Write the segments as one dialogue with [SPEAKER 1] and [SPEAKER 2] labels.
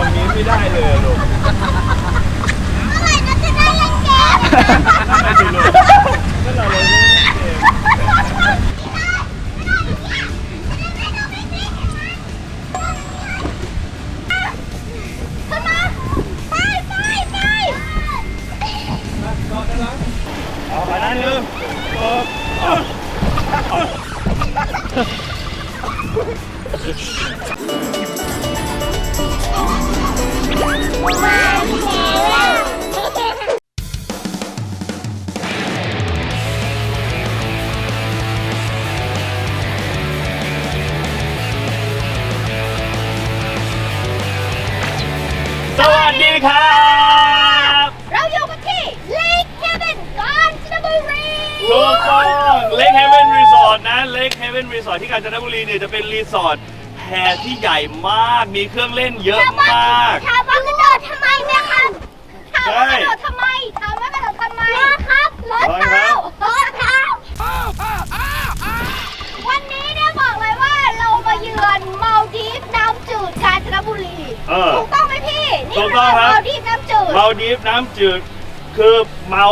[SPEAKER 1] ตอนนี้ไม่ได้เลยลูก
[SPEAKER 2] เมื่อไหร่เราจะได้เล่นเกม
[SPEAKER 1] นั่นสิลูกนั่นเราเลยเกม
[SPEAKER 2] ขึ้นมาไปไปไป
[SPEAKER 1] เอาไปนั่นลืมเออ
[SPEAKER 2] มา
[SPEAKER 1] รี
[SPEAKER 2] เนี่
[SPEAKER 1] ยจะเป็นรีสอร์ทแพรที่ใหญ่มาก มีเครื่องเล่นเยอะมาก
[SPEAKER 2] ถามว่ากระโดดทำไมแม่ครับถามว่ากระโดดทำไมถามว่ากระโดดทำไมรถครับรถเท้ารถเท้าวันนี้เนี่ยบอกเลยว่าเรามาเยือนมาลดีฟน้ำจืดกาญจนบุรี
[SPEAKER 1] เออ
[SPEAKER 2] ถูกต้องไหมพี่ นี่
[SPEAKER 1] ถูก
[SPEAKER 2] คื
[SPEAKER 1] ต้องครับ
[SPEAKER 2] มาลดีฟน้ำจืด
[SPEAKER 1] เมาดีฟน้ำจืดคือเมา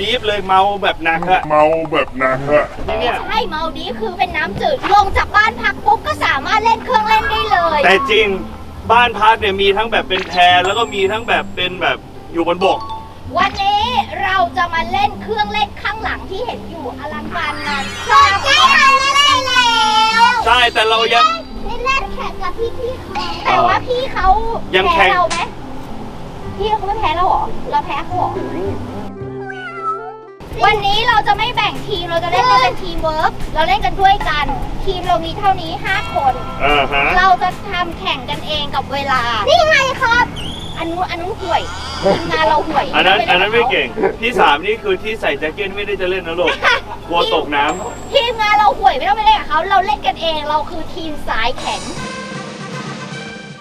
[SPEAKER 1] ดีฟเลยเมาแบบหนักอะ
[SPEAKER 3] เมาแบบหนักอะ
[SPEAKER 1] ที่เนี่ย
[SPEAKER 2] ใช่เมาดีฟคือเป็นน้ำจืดลงจากบ้านพักปุ๊บก็สามารถเล่นเครื่องเล่นได้เลย
[SPEAKER 1] แต่จริงบ้านพักเนี่ยมีทั้งแบบเป็นแพรแล้วก็มีทั้งแบบเป็นแบบอยู่บนบก
[SPEAKER 2] วันนี้เราจะมาเล่นเครื่องเล่นข้างหลังที่เห็นอยู่อลังการงานสร้างใช่ค่ะเล่นได้แล้ว
[SPEAKER 1] ใช่แต่เรายัง
[SPEAKER 2] เล่นเล่นแข่งกับพี่พี่เขาแต่ว่าพี่เขา
[SPEAKER 1] ยังแข่
[SPEAKER 2] แพ้
[SPEAKER 1] ง
[SPEAKER 2] เราไหมพี่เขาไม่แพ้เราเหรอเราแพ้เขาเหรอ วันนี้เราจะไม่แบ่งทีมเราจะเล่นกันเป็นทีมเวิร์กเราเล่นกันด้วยกัน ทีมเรามีเท่านี้ 5 คน
[SPEAKER 1] อ่าฮะ
[SPEAKER 2] เราจะทำแข่งกันเองกับเวลา นี่ไงครับ อันนู้นอันนู้นห่วยงานเราห่วย
[SPEAKER 1] อันนั้น
[SPEAKER 2] รา
[SPEAKER 1] อันนั้นไม่
[SPEAKER 2] ล่
[SPEAKER 1] เก่ง ที่สามนี่คือที่ใส่แจ็คเก็ตไม่ได้จะเล่นนะลูกกลัวตกน้ำ
[SPEAKER 2] ทีมงานเราห่วยไม่ต้องไปเล่นกับเขาเราเล่นกันเองเราคือทีมสายแข็ง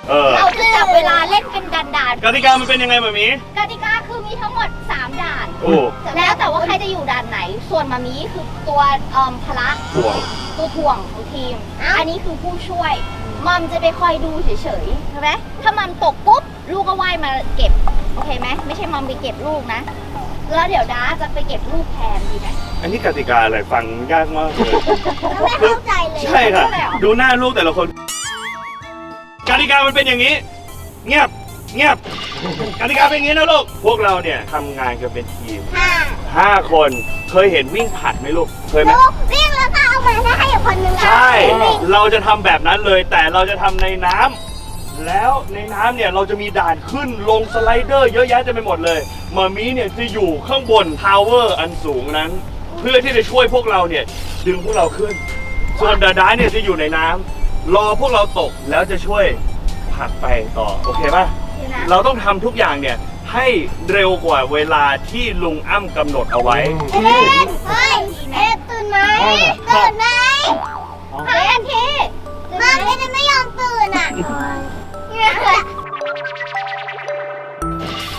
[SPEAKER 1] เออ
[SPEAKER 2] เราจะจับเวลาเล่นเป็นด่านด่าน
[SPEAKER 1] กติกามันเป็นยังไงแบบนี้
[SPEAKER 2] ๆกติกาคือมีทั้งหมด 3 ด่าน
[SPEAKER 1] โอ้
[SPEAKER 2] แล้วแต่ว่าใครจะอยู่ด่านไหน ส่วนมามีคือตัวเอ่อพละ
[SPEAKER 1] ห่วง
[SPEAKER 2] ตัวถ่วงของทีม อันนี้คือผู้ช่วยมัมจะไปคอยดูเฉยๆใช่ไหมถ้ามัมตกปุ๊บลูกก็ว่ายมาเก็บโอเคไหมไม่ใช่มัมไปเก็บลูกนะ แล้วเดี๋ยวด้าจะไปเก็บลูกแทนดีไหม
[SPEAKER 1] อันนี้กติกาอะไรฟังยากมากเลย
[SPEAKER 2] ไม่เข้าใจเลย
[SPEAKER 1] ใช่ค่ะ
[SPEAKER 2] เข้าใจเหรอ
[SPEAKER 1] ดูหน้าลูกแต่ละคน กติกามันเป็นอย่างนี้ เงียบเงียบกติกาเป็นอย่างนี้นะลูกพวกเราเนี่ยทำงานกันเป็นทีม
[SPEAKER 2] ค่ะ
[SPEAKER 1] 5คนเคยเห็นวิ่งผลัดไหมลูกเคยไหม
[SPEAKER 2] ลูกวิ่งแล้วก็เอามาให้อีกคนนึง
[SPEAKER 1] ใช่ เราจะทำแบบนั้นเลย แต่เราจะทำในน้ำ แล้วในน้ำเนี่ยเราจะมีด่านขึ้นลงสไลเดอร์เยอะแยะเต็มไปหมดเลยมามีเนี่ยจะอยู่ข้างบนทาวเวอร์อันสูงนั้น เพื่อที่จะช่วยพวกเราเนี่ยดึงพวกเราขึ้น ส่วนดาดาเนี่ยจะอยู่ในน้ำ รอพวกเราตกแล้วจะช่วยผลักไปต่อโอเคป่ะเราต้องทำทุกอย่างเนี่ยให้เร็วกว่าเวลาที่ลุงอ้ำกำหนดเอาไว้
[SPEAKER 2] เอ็นเฮ้ยเอ็นตื่นไหมตื่นไหมเอ็นทีมาเอ็นไม่ยอมตื่นอะ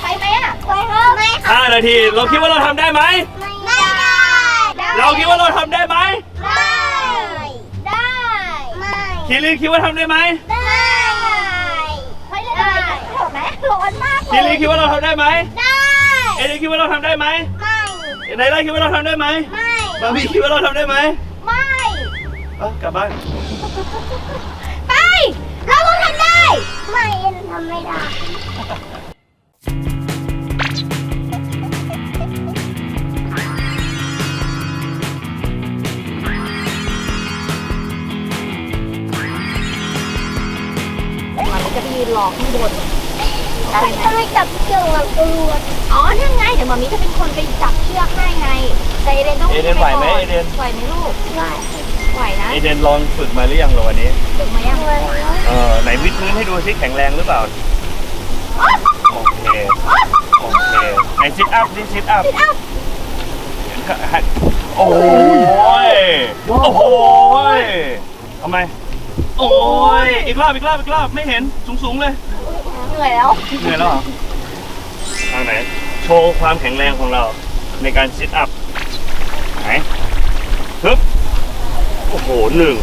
[SPEAKER 2] ไปไหมอะไปครับไม่ค่ะ
[SPEAKER 1] 5 นาที เราคิดว่าเราทำได้ไหม
[SPEAKER 2] ไม่ได้ได้
[SPEAKER 1] เราคิดว่าเราทำได้ไหม คิรินคิดว่าทำได้ไหม
[SPEAKER 2] ได้ไปเล่นอะไรกันเถอะแม่ร้อนมากเล
[SPEAKER 1] คิริน
[SPEAKER 2] ย
[SPEAKER 1] คิดว่าเราทำได้ไหม
[SPEAKER 2] ได้
[SPEAKER 1] เอเดนคิดว่าเราทำได้ไหม
[SPEAKER 2] ไม่
[SPEAKER 1] ไนไลคิดว่าเราทำได้ไหม
[SPEAKER 2] ไม่
[SPEAKER 1] บาร์บี้คิดว่าเราทำได้ไหม
[SPEAKER 2] ไม่
[SPEAKER 1] เอ้ากลับบ้าน
[SPEAKER 2] ไปเราต้องทำได้ ไม่เอ็นทำไม่ได้ ยืนรอข้างบนทำไมจับเชือกมันตำรวจอ๋อนั่นไงเดี๋ยวมามีจะเป็นคนไปจับเชือกให้ไงแต่เอเดนต้อง
[SPEAKER 1] เอเดนไหวไหมเอเดน
[SPEAKER 2] ไหวไหมลูกไหวไหวนะ
[SPEAKER 1] เอเดนลองฝึกมาหรือยังเหรอวันนี้
[SPEAKER 2] ถึงไหมยัง
[SPEAKER 1] เออไหนวิดพื้นให้ดูซิแข็งแรงหรือเปล่าโอเคโอเคไหนซิทอัพดิซิทอัพโอ้ยโอ้โหยทำไม โอ้ยอีกรอบอีกรอบอีกรอบไม่เห็นสูงๆเลย
[SPEAKER 2] เหนื่อยแล้ว
[SPEAKER 1] เหนื่อยแล้วเหรอทางไหน โชว์ความแข็งแรงของเราในการซิทอัพไหนฮึบโอ้โหหนึ่ง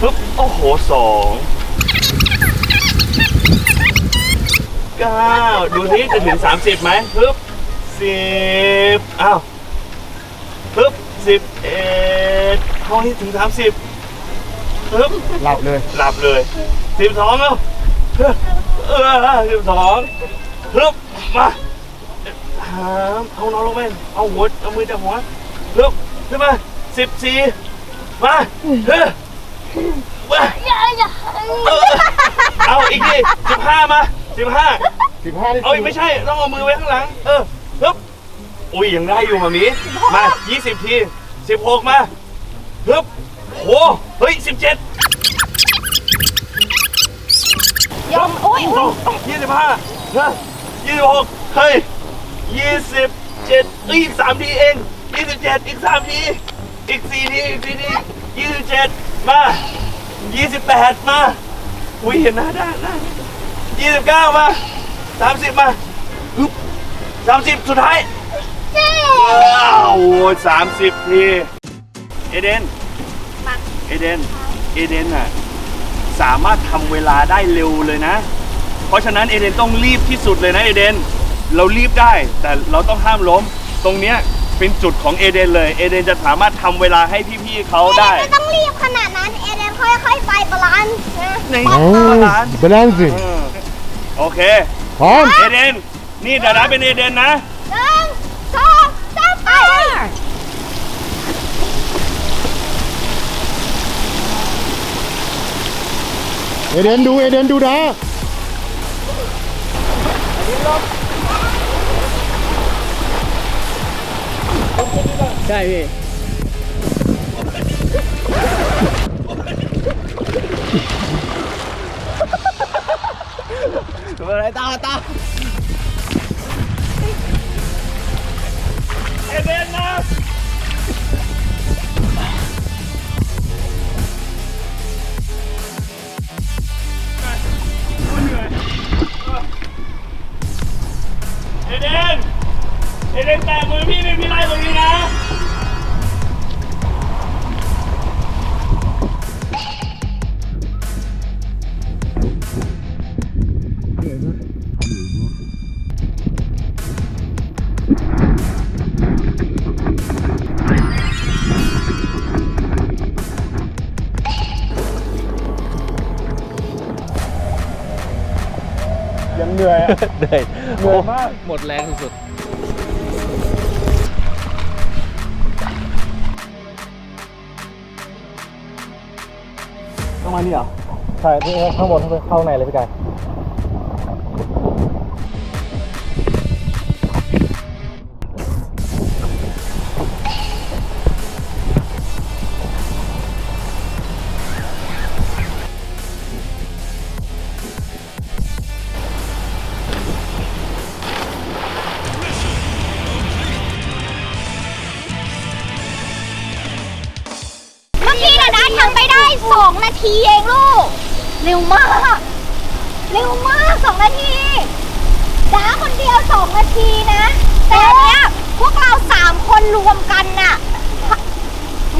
[SPEAKER 1] ฮึบโอ้โหสองเก้าดูสิจะถึงสามสิบไหมปึ๊บสิบอ้าวปึ๊บสิบเอ็ดเข้าให้ถึงสามสิบ ปึ๊บ
[SPEAKER 3] หลับเลย
[SPEAKER 1] หลับเลยสิบสองแล้วเออสิบสองปึ๊บมาหามเอานอนลงไปเอาหัวเอามือจับหัวปึ๊บขึ้นมาสิบสี่มาเฮ้ยมา
[SPEAKER 2] อย่าอย่า
[SPEAKER 1] เออเอาอีกทีสิบห้ามาสิบห้า
[SPEAKER 3] สิบห้านี่
[SPEAKER 1] เอ้ยไม่ใช่ต้องเอามือไว้ข้างหลัง เออฮึบอุ้ยยังได้อยู่มามีมา20ที16มาฮึบ โหเฮ้ย17
[SPEAKER 2] ยอมโอ้ยอุ๊ย
[SPEAKER 1] 25เฮ้ย26เฮ้ย27เอ้ยอีก3ทีเอง27อีก3ทีอีก4ทีอีก4ที27มา28มาอุ้ยเห็นหน้าด้านหน้า29มา30มาฮึบ30สุดท้าย
[SPEAKER 2] เจ๊
[SPEAKER 1] ว้าวสามสิบที เอเดน
[SPEAKER 2] มา
[SPEAKER 1] เอเดน เอเดนอะสามารถทำเวลาได้เร็วเลยนะ เพราะฉะนั้นเอเดนต้องรีบที่สุดเลยนะเอเดน เรารีบได้แต่เราต้องห้ามล้ม ตรงเนี้ยเป็นจุดของเอเดนเลย เอเดนจะสามารถทำเวลาให้พี่ๆเขาได้
[SPEAKER 2] ไม่ต้องรีบขนาดนั้น เอเดนค่อยๆไปบาลานซ์นะ
[SPEAKER 1] ใน
[SPEAKER 3] โอ้
[SPEAKER 1] ร้าน
[SPEAKER 3] บาลานซ์สิ
[SPEAKER 1] เออโอเค
[SPEAKER 3] พร้อม
[SPEAKER 1] เอเดน นี่ดาดาเป็นเอเดนนะ
[SPEAKER 2] หนึ่งสองสามไป
[SPEAKER 3] เอเดนดูเอเดนดูนะ
[SPEAKER 4] ใช่พี่อะไรตาตา
[SPEAKER 1] เอเดนนะ เอเดนเอเดนแตะมือพี่เป็นพี่ไล่ตรงนี้นะ
[SPEAKER 3] เหนื่อยอะ
[SPEAKER 4] เหนื่อย
[SPEAKER 3] เหนื่อยมาก
[SPEAKER 4] หมดแรงสุด
[SPEAKER 3] ต้องมานี่เหรอ ใช่ที่ข้างบนเข้าไปเข้าในเลยพี่กาย
[SPEAKER 2] ทีเองลูก เร็วมาก เร็วมากสองนาทีดาคนเดียวสองนาทีนะ แต่อันเนี้ยพวกเราสามคนรวมกันน่ะ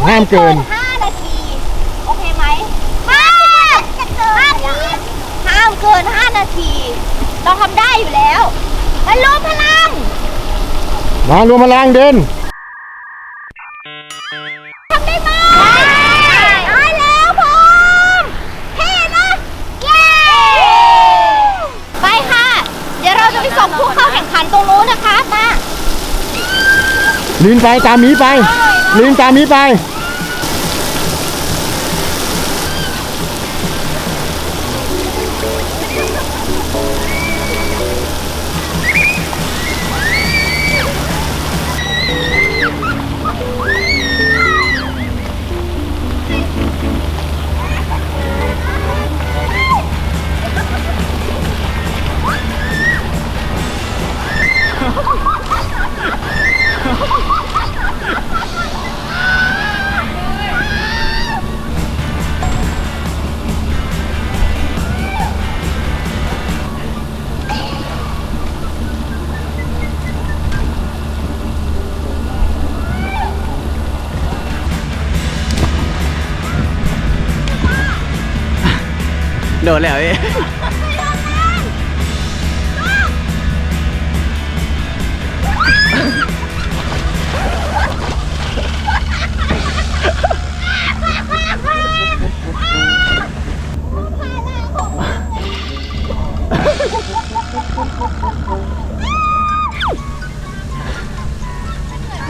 [SPEAKER 3] ห้ามเกิน
[SPEAKER 2] ห้านาที โอเคไหมห้ามจะเกินห้ามเกินห้านาที เราทำได้อยู่แล้วมันรวมพลัง
[SPEAKER 3] มารวมพลังเดิน
[SPEAKER 2] ไปส่งผู้เข้าแข่งขันตรงนู้นนะคะมา
[SPEAKER 3] ลินไปตามหมีไปลินตามหมีไป
[SPEAKER 4] ดดแล้ว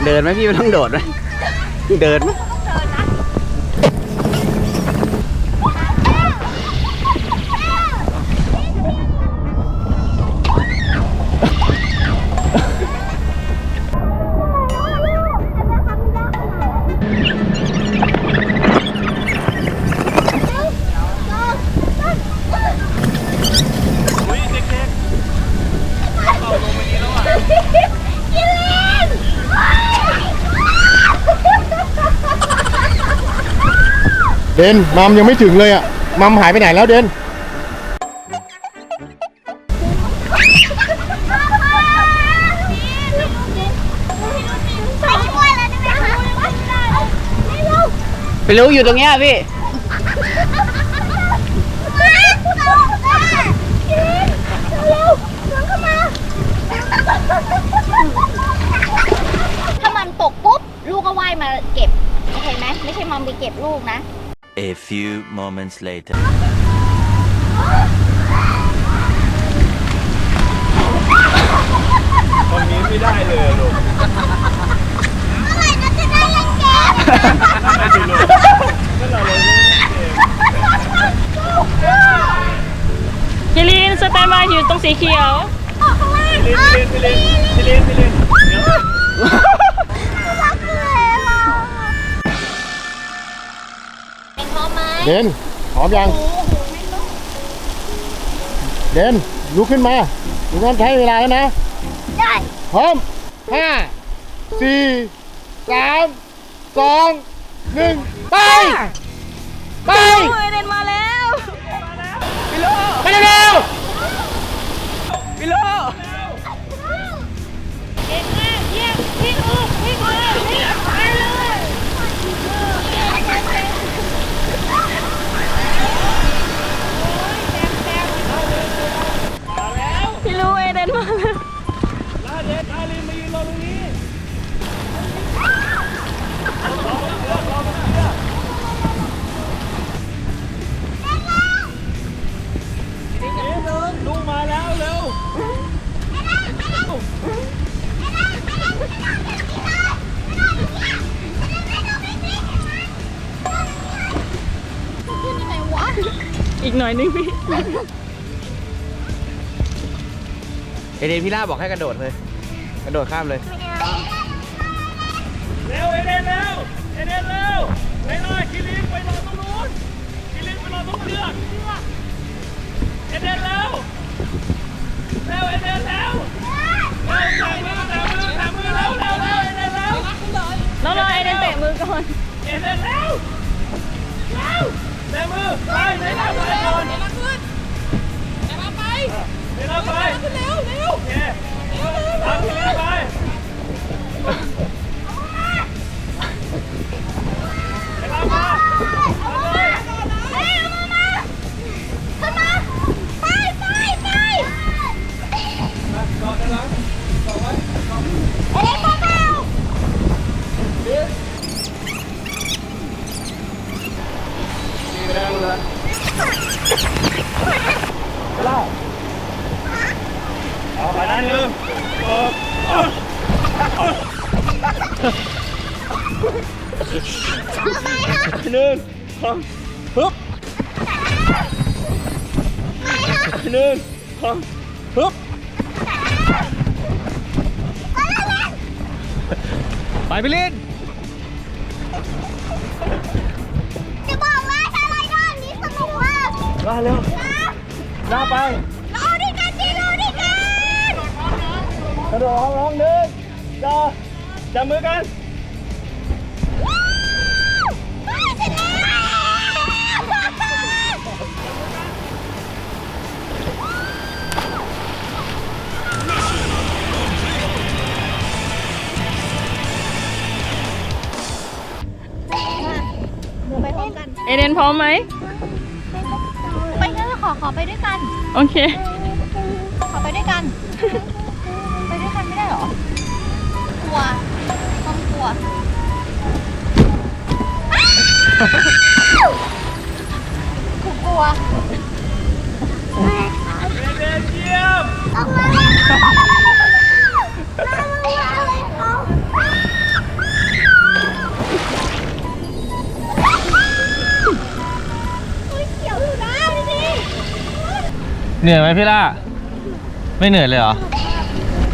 [SPEAKER 4] เดินไหมพี่ไม่ต้องโดดไหมเดินไหม
[SPEAKER 1] เดน
[SPEAKER 3] มัมยังไม่ถึงเลยอะ มัมหายไปไหนแล้วเดน
[SPEAKER 2] ไปช่วยแล้วได้ไหมคะไม่รู้
[SPEAKER 4] ไปรู้อยู่ตรงเนี้ยพี่
[SPEAKER 2] ถ้ามันตกปุ๊บ ลูกก็ว่ายมาเก็บ โอเคไหม ไม่ใช่มัมไปเก็บลูกนะ
[SPEAKER 5] A few moments later.
[SPEAKER 1] ตอนนี้ไม่ได้เลยลูก
[SPEAKER 2] อะไรนะจะได้เล่นเกม
[SPEAKER 1] ไม่ดีลูกก็เราเลยไม่ได้เกม
[SPEAKER 6] ยิลินสแตนบายอยู่ตรงสีเขียว
[SPEAKER 1] พี่ลินพี่ลินพี่ลินพี่ลินเดี๋ยว
[SPEAKER 2] เด
[SPEAKER 3] นพร้อมยัง เดนลุกขึ้นมาลุกขึ้นใช้เวลาแล้วนะ
[SPEAKER 2] ได้
[SPEAKER 3] พร้อมห้าสี่สามสองหนึ่งไป ไป
[SPEAKER 6] เอเดนมาแล้ว
[SPEAKER 3] ไปเร็ว
[SPEAKER 4] พี่โล
[SPEAKER 6] เเอเดนพี่
[SPEAKER 4] ล่าบอกให้กระโดดเลย กระโดดข้ามเลย
[SPEAKER 1] เร็วเอเดนเร็วเอเดนเร็วไปเลยคิรินไปรอตรงนู้นคิรินไปรอตรงเชือกเอเดนเร็วเร็วเอเดนเร็วเร็วแตะมือแตะมือแตะมือเร็วเร็วเร็วเอเดนเร็ว
[SPEAKER 6] น้องรอเอเดนเตะมือก่อน
[SPEAKER 1] เอเดนเร็วเร็วแตะมือไปไหนหน้าไปก่อน เดนไปเอเดนไปเร็วเร็ว หนึ่งสองฮึบหนึ่งสองฮึบ
[SPEAKER 4] ไปพี่ลิน
[SPEAKER 2] จะบอกว่าถ้าไรด้านนี้สนุกมาก
[SPEAKER 1] มาเร็วหน้าไป
[SPEAKER 2] รอด้วยกันดิรอด้วยกัน
[SPEAKER 1] กระโดดห้องร้องหนึ่งจะจับมือกัน
[SPEAKER 2] ร้อม
[SPEAKER 6] ไหม
[SPEAKER 2] ไปงั้นขอขอไปด้วยกัน
[SPEAKER 6] โอเค
[SPEAKER 2] ขอไปด้วยกัน ไปด้วยกันไม่ได้เหรอลัวมัมกลัวกูกลัว
[SPEAKER 1] เดนเยี่ยม
[SPEAKER 2] ออกมาเลยมา เห
[SPEAKER 4] นื่อยไหมพี่ล่า ไม่เหนื่อยเลยเหรอ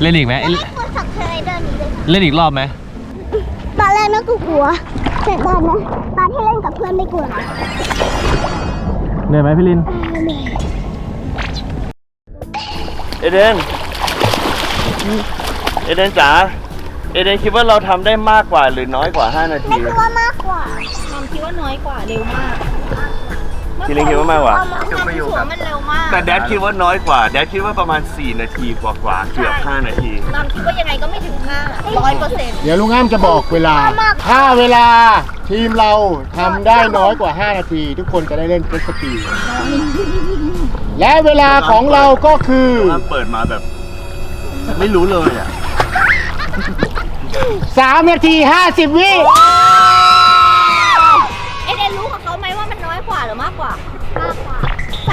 [SPEAKER 4] เล่นอีกไหม
[SPEAKER 2] ไม่กลัวสักเธอเดินหนีเลย
[SPEAKER 4] เล่นอีกรอบไหม
[SPEAKER 2] ตอนแรกนะกูกลัวแต่ตอนนะตอนที่เล่นกับเพื่อนไม่กลัวนะ
[SPEAKER 4] เหนื่อยไหมพี่ลิน
[SPEAKER 1] เอเดน เอเดนจ๋า เอเดนคิดว่าเราทำได้มากกว่าหรือน้อยกว่า 5 นาที
[SPEAKER 2] ไม่กลัวมากกว่ามัมคิดว่าน้อยกว่าเร็วมาก
[SPEAKER 1] คิรินคิดว่ามากกว่า
[SPEAKER 2] มัมคิดว่ามันเร็วมาก
[SPEAKER 1] แต่แดดคิดว่าน้อยกว่า แดดคิดว่าประมาณ 4 นาทีกว่าๆเกือบ 5 นาที
[SPEAKER 2] มัมคิดว่ายังไงก็ไม่ถึงห้าร้อยเปอร์เซ็นต์
[SPEAKER 3] เดี๋ยวลุงอ้ามจะบอกเวลา ถ้าเวลาทีมเราทำได้น้อยกว่า 5 นาที ทุกคนจะได้เล่นเจ็ตสกีและเวลาของเราก็คือ
[SPEAKER 1] เปิดมาแบบ ไม่รู้เลยอะ
[SPEAKER 3] 3 นาที 50 วิ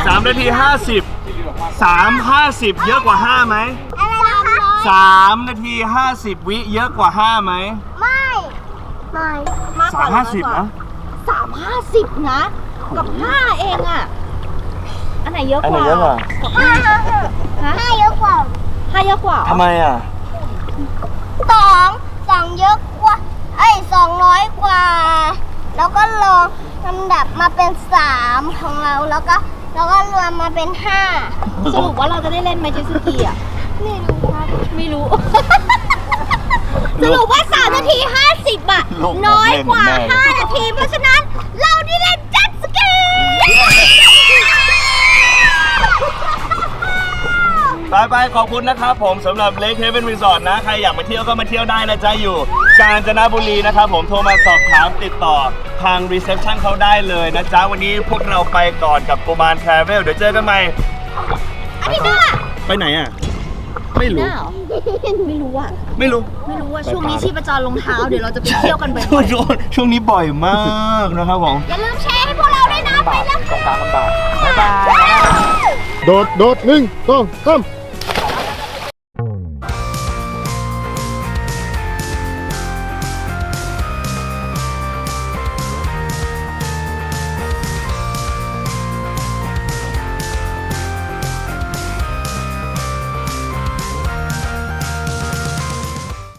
[SPEAKER 1] 3นาที50 3 50เยอะกว่า5ไหม
[SPEAKER 2] อะไรนะคะ
[SPEAKER 1] 3นาที50วิเยอะกว่า5ไหม
[SPEAKER 2] ไม่ไม่มากกว่า
[SPEAKER 1] 3 50นะ
[SPEAKER 2] สามห้าสิบนะ กับห้าเองอะ อันไหนเยอะกว่า
[SPEAKER 1] อันไหนเยอะกว่า
[SPEAKER 2] บห้าห้าเยอะกว่าห้าเยอะกว่า
[SPEAKER 1] ทำไมอะ
[SPEAKER 2] สองสองเยอะกว่าเอ้ยสองร้อยกว่า แล้วก็ลงลำดับมาเป็นสามของเราแล้วก็ แล้วก็รวมมาเป็นห้าสรุปว่าเราจะได้เล่นไหมเจตสกีอะ ไม่รู้ครับไม่รู้ สรุปว่า3นาที50อะ
[SPEAKER 1] โลก
[SPEAKER 2] น้อยกว่า
[SPEAKER 1] แม่งแม่ง
[SPEAKER 2] 5นาที เพราะฉะนั้นเราได้เล่นเจ็ตสกี
[SPEAKER 1] ไปไปขอบคุณนะครับผมสำหรับเลคเฮเ e นรีสอร์ทนะ ใครอยากมาเที่ยวก็มาเที่ยวได้นะจ๊ะอยู่ กาญจนบุรีนะครับผมโทรมาสอบถามติดต่อทางรีเซพชันเขาได้เลยนะจ๊ะ วันนี้พวกเราไปก่อนกับกุมารทราเวลเดี๋ยวเจอกันใหม่
[SPEAKER 2] อันนี้น่า
[SPEAKER 1] ไปไหนอะ ไม่รู้
[SPEAKER 2] น่าเหรอไม่รู้อะ
[SPEAKER 1] ไม่รู้
[SPEAKER 2] ไม่รู้ว่าช่วงนี้ชีพจรลงเท้าเดี๋ยวเราจะไปเที่ยวกันบ่
[SPEAKER 1] ช่ว
[SPEAKER 2] องย
[SPEAKER 1] ช่วงช่วงนี้บ่อยมากนะครับผม
[SPEAKER 2] ๆอย่าลืมแชร์ให้พวกเราด้วยนะ ไปแล้วค่ะ
[SPEAKER 3] โดด โดดหนึ่งสองสาม